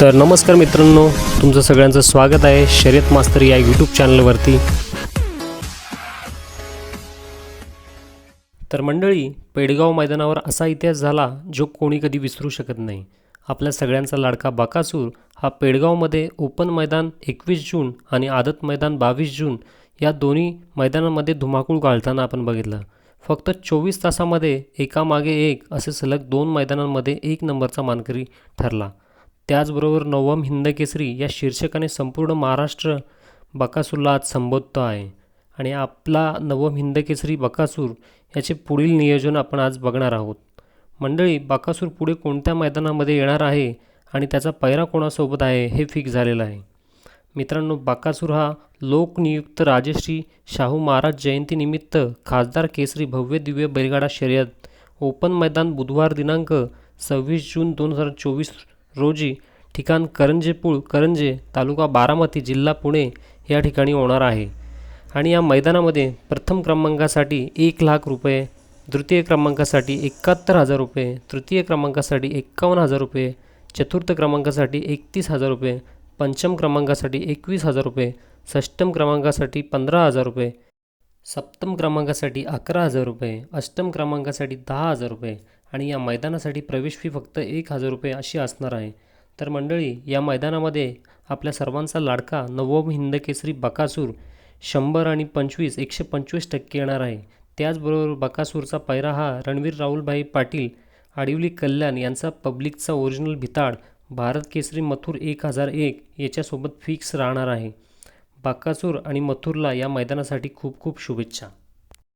तर नमस्कार मित्रांनो तुमचं सगळ्यांचं स्वागत आहे शर्यत मास्तर या यूट्यूब चॅनलवरती तर मंडळी पेडगाव मैदानावर असा इतिहास झाला जो कोणी कधी विसरू शकत नाही. आपल्या सगळ्यांचा लाडका बाकासूर हा पेडगावमध्ये ओपन मैदान एकवीस जून आणि आदत मैदान बावीस जून या दोन्ही मैदानामध्ये धुमाकूळ घालताना आपण बघितलं. फक्त चोवीस तासामध्ये एकामागे एक असे सलग दोन मैदानांमध्ये एक नंबरचा मानकरी ठरला. त्याचबरोबर नवम हिंदकेसरी या शीर्षकाने संपूर्ण महाराष्ट्र बकासूरला आज संबोधतो आहे. आणि आपला नवम हिंदकेसरी बकासूर याचे पुढील नियोजन आपण आज बघणार आहोत. मंडळी बकासूर पुढे कोणत्या मैदानामध्ये येणार आहे आणि त्याचा पैरा कोणासोबत आहे हे फिक्स झालेलं आहे. मित्रांनो बाकासूर हा लोकनियुक्त राजश्री शाहू महाराज जयंतीनिमित्त खासदार केसरी भव्य दिव्य बैलगाडा शर्यत ओपन मैदान बुधवार दिनांक सव्वीस जून दोन हजार चोवीस रोजी ठिकाण करंजेपूळ करंजे तालुका बारामती जिल्हा पुणे या ठिकाणी होणार आहे. आणि या मैदानामध्ये प्रथम क्रमांकासाठी एक लाख रुपये द्वितीय क्रमांकासाठी एकाहत्तर हजार रुपये तृतीय क्रमांकासाठी एक्कावन्न हजार रुपये चतुर्थ क्रमांकासाठी एकतीस हजार रुपये पंचम क्रमांकासाठी एकवीस हजार रुपये षष्टम क्रमांकासाठी पंधरा हजार रुपये सप्तम क्रमांकासाठी अकरा हजार रुपये अष्टम क्रमांकासाठी दहा हजार रुपये आणि या मैदानासाठी प्रवेश फी फक्त एक हजार रुपये अशी असणार आहे. तर मंडळी या मैदानामध्ये आपल्या सर्वांचा लाडका नवम हिंदकेसरी बकासूर शंभर आणि पंचवीस एकशे पंचवीस टक्के येणार आहे. त्याचबरोबर बकासूरचा पैरा हा रणवीर राहुलभाई पाटील आडिवली कल्याण यांचा पब्लिकचा ओरिजिनल भिताड भारत केसरी मथुर एक हजार एक याच्यासोबत फिक्स राहणार आहे. बाकासूर आणि मथुरला या मैदानासाठी खूप खूप शुभेच्छा.